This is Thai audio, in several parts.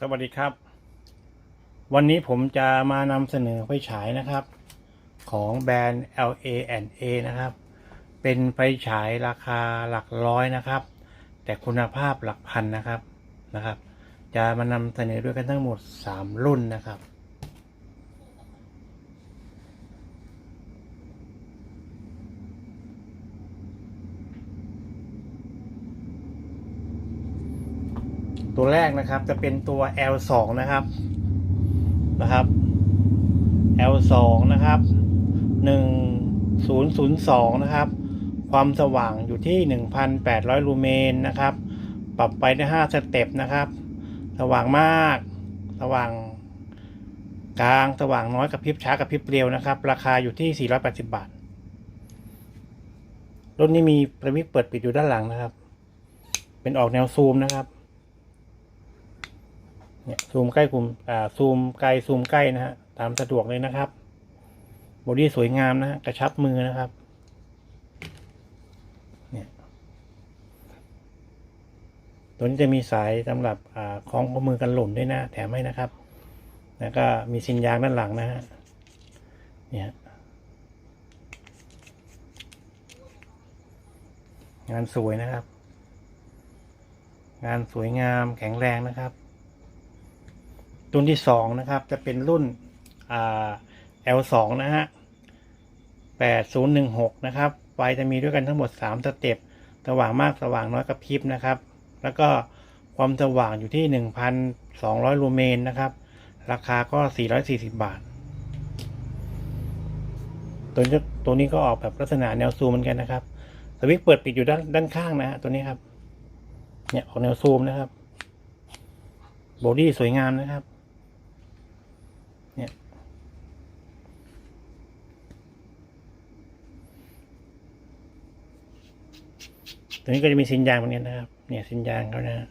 สวัสดีครับ วันนี้ผมจะมานำเสนอไฟฉายนะครับ ของแบรนด์ LA&A นะครับ เป็นไฟฉายราคาหลักร้อยนะครับ แต่คุณภาพหลักพันนะครับนะครับ จะมานำเสนอด้วยกันทั้งหมด 3 รุ่นนะครับ ตัวแรกนะครับจะเป็นตัว L2 นะครับนะครับ L2 นะครับ 1002 นะครับ ความสว่างอยู่ที่ 1,800 ลูเมนนะครับ ปรับไปได้ 5 สเต็ปนะครับ สว่างมาก สว่างกลางสว่างน้อยกับพริบช้ากับพริบเร็วนะครับ ราคาอยู่ที่ 480 บาท รุ่นนี้มีประมิกเปิดปิดอยู่ด้านหลังนะครับ เป็นออกแนวซูมนะครับ เนี่ยซูมใกล้กลุ่มอ่าซูมไกลซูมใกล้นะฮะตามสะดวกเลยนะครับบอดี้สวยงามนะฮะกระชับมือนะครับเนี่ยตัวนี้จะมีสายสำหรับอ่าคล้องข้อมือกันหล่นด้วยนะ แถมให้นะครับ แล้วก็มีซินยางด้านหลังนะฮะเนี่ยงานสวยนะครับ งานสวยงามแข็งแรงนะครับ รุ่นที่สองนะครับ จะเป็นรุ่นอ L2 นะฮะ8016 นะครับ ไฟจะมีด้วยกันทั้งหมด 3 สเต็ป สว่างมากสว่างน้อยกับพริบนะครับ แล้วก็ความสว่างอยู่ที่ 1,200 ลูเมนนะครับ ราคาก็ 440 บาท ตัวนี้ตัวนี้ก็ออกแบบลักษณะแนวซูมเหมือนกันนะครับ สวิตช์เปิดปิดอยู่ด้านด้านข้างนะฮะ ตัวนี้ครับ เนี่ยออกแนวซูมนะครับ บอดี้สวยงามนะครับ เนี่ย ตัวนี้ก็จะมีสินยางเหมือนกันนะครับ เนี่ยสินยางเขานะ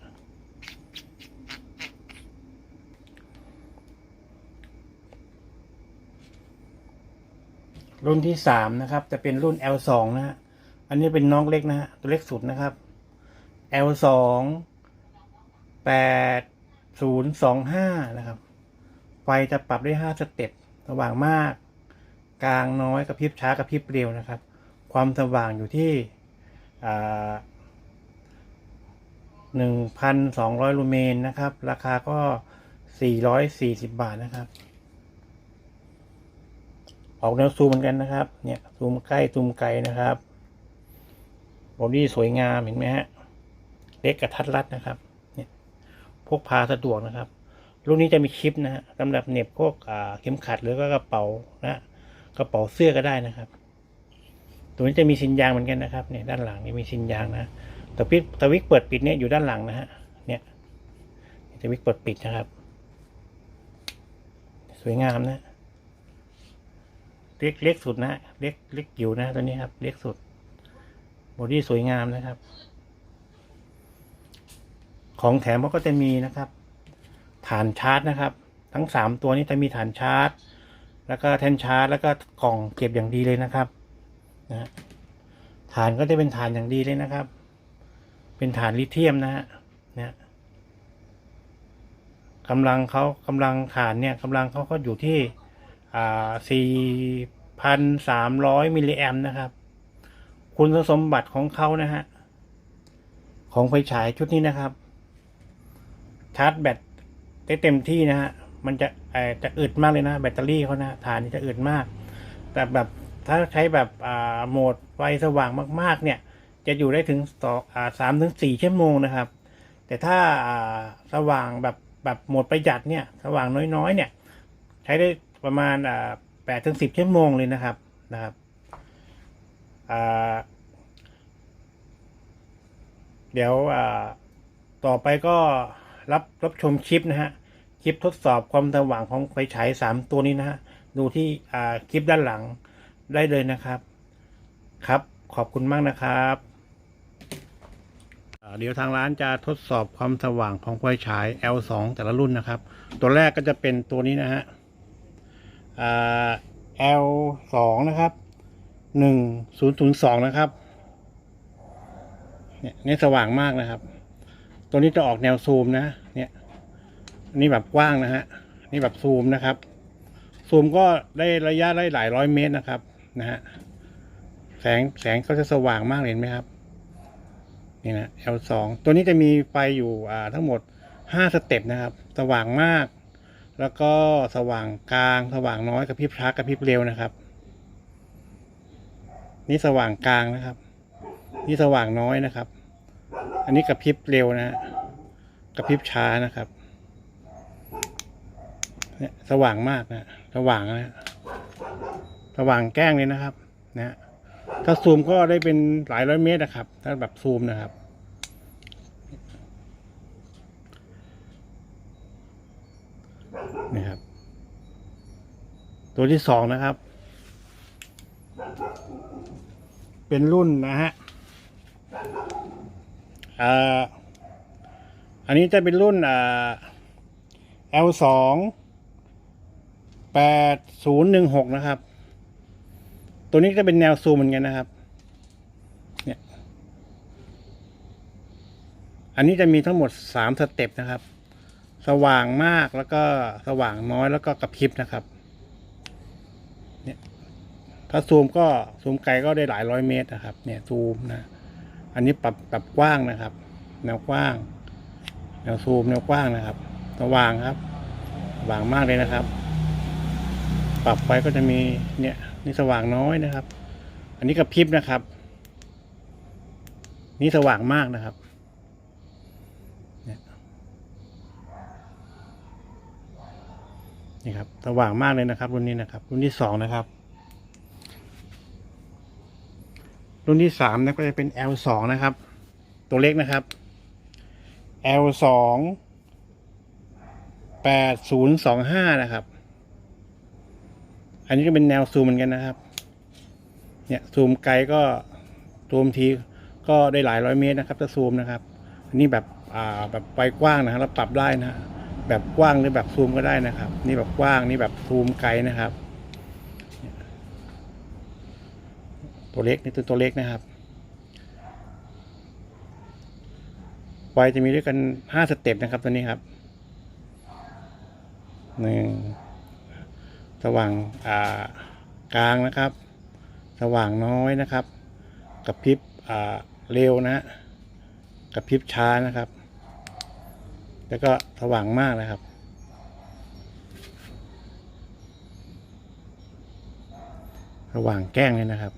รุ่นที่สามนะครับ จะเป็นรุ่น L2 นะฮะ อันนี้เป็นน้องเล็กนะฮะ ตัวเล็กสุดนะครับ L2 แปดศูนย์สองห้านะครับ ไฟจะปรับได้ห้าสเต็ปสว่างมาก กลางน้อยกับพริบช้ากับพริบเร็วนะครับ ความสว่างอยู่ที่ หนึ่งพันสองร้อยลูเมนนะครับ ราคาก็สี่ร้อยสี่สิบาทนะครับ ออกแนวซูมเหมือนกันนะครับ เนี่ยซูมใกล้ซูมไกลนะครับบอดี้สวยงามเห็นไหมฮะ เล็กกระทัดรัดนะครับ เนี่ยพกพาสะดวกนะครับ รุ่นนี้จะมีคลิปนะฮะสำหรับเหน็บพวกเข็มขัดหรือก็กระเป๋านะ กระเป๋าเสื้อก็ได้นะครับ ตัวนี้จะมีซินยางเหมือนกันนะครับเนี่ยด้านหลังนี่มีซินยางนะตะวิกตะวิกเปิดปิดเนี่ยอยู่ด้านหลังนะฮะเนี่ยตะวิกเปิดปิดนะครับ สวยงามนะเล็กเล็กสุดนะเล็กเล็กอยู่นะตัวนี้ครับ เล็กสุดบอดี้สวยงามนะครับ ของแถมเขาก็จะมีนะครับ ฐานชาร์จนะครับ ทั้งสามตัวนี้จะมีฐานชาร์จ แล้วก็แท่นชาร์จ แล้วก็กล่องเก็บอย่างดีเลยนะครับ นะฐานก็จะเป็นฐานอย่างดีเลยนะครับ เป็นฐานลิเธียมนะฮะเนี่ยกำลังเขากำลังฐานเนี่ยกำลังเขาก็อยู่ที่อ่าสี่พันสามร้อยมิลลิแอมนะครับ คุณสมบัติของเขานะฮะของไฟฉายชุดนี้นะครับ ชาร์จแบตได้เต็มที่นะฮะมันจะจะอึดมากเลยนะ แบตเตอรี่เขานะฐานนี่จะอึดมาก แต่แบบ ถ้าใช้แบบโหมดไฟสว่างมากๆ เนี่ย จะอยู่ได้ถึงต่ออ่าสามถึงสี่ชั่วโมงนะครับ แต่ถ้าสว่างแบบแบบโหมดประหยัดเนี่ย สว่างน้อยๆ เนี่ย ใช้ได้ประมาณแปดถึงสิบชั่วโมงเลยนะครับนะครับเดี๋ยวต่อไปก็รับรับชมคลิปนะฮะคลิปทดสอบความสว่างของไฟฉายสามตัวนี้นะฮะ ดูที่คลิปด้านหลัง ได้เลยนะครับ ครับ ขอบคุณมากนะครับเดี๋ยวทางร้านจะทดสอบความสว่างของไฟฉาย L2 แต่ละรุ่นนะครับ ตัวแรกก็จะเป็นตัวนี้นะฮะ L2 นะครับ 1002 นะครับ เนี่ยนี่สว่างมากนะครับ ตัวนี้จะออกแนวซูมนะ เนี่ยนี่แบบกว้างนะฮะ นี่แบบซูมนะครับ ซูมก็ได้ระยะได้หลายร้อยเมตรนะครับ นะฮะแสงแสงก็จะสว่างมากเลยเห็นไหมครับ นี่นะ L2 ตัวนี้จะมีไฟอยู่อ่าทั้งหมดห้าสเต็ปนะครับ สว่างมาก แล้วก็สว่างกลาง สว่างน้อยกับพริบช้ากับพริบเร็วนะครับ นี่สว่างกลางนะครับ นี่สว่างน้อยนะครับ อันนี้กับพริบเร็วนะฮะกับพริบช้านะครับ เนี่ยสว่างมากนะ สว่างนะ สว่างแกล้งเลยนะครับนะฮะถ้าซูมก็ได้เป็นหลายร้อยเมตรนะครับ ถ้าแบบซูมนะครับ นี่ครับ ตัวที่สองนะครับ เป็นรุ่นนะฮะอ่าอันนี้จะเป็นรุ่นอ่า L สองแปดศูนย์หนึ่งหกนะครับ ตัวนี้จะเป็นแนวซูมเหมือนกันนะครับ เนี่ย อันนี้จะมีทั้งหมดสามสเต็ปนะครับ สว่างมากแล้วก็สว่างน้อยแล้วก็กระพริบนะครับ เนี่ย ถ้าซูมก็ซูมไกลก็ได้หลายร้อยเมตรนะครับ เนี่ยซูมนะ อันนี้ปรับปรับกว้างนะครับ แนวกว้าง แนวซูมแนวกว้างนะครับ สว่างครับ สว่างมากเลยนะครับ ปรับไฟก็จะมีเนี่ย นี่สว่างน้อยนะครับ อันนี้กระพริบนะครับ นี่สว่างมากนะครับนี่ยนี่ครับสว่างมากเลยนะครับ รุ่นนี้นะครับ รุ่นที่สองนะครับ รุ่นที่สามนะก็จะเป็น L สองนะครับ ตัวเล็กนะครับ L สองแปดศูนย์สองห้านะครับ อันนี้ก็เป็นแนวซูมเหมือนกันนะครับ เนี่ยซูมไกลก็ซูมทีก็ได้หลายร้อยเมตรนะครับถ้าซูมนะครับ อันนี้แบบอ่าแบบไฟกว้างนะครับเราปรับได้นะฮะแบบกว้างหรือแบบซูมก็ได้นะครับ นี่แบบกว้างนี่แบบซูมไกลนะครับ ตัวเล็กนี่ตัวตัวเล็กนะครับไฟจะมีด้วยกันห้าสเต็ปนะครับตัวนี้ครับหนึ่ง สว่างกลางนะครับ สว่างน้อยนะครับกระพริบเร็วนะกระพริบช้านะครับ แล้วก็สว่างมากนะครับ สว่างแกล้งเลยนะครับ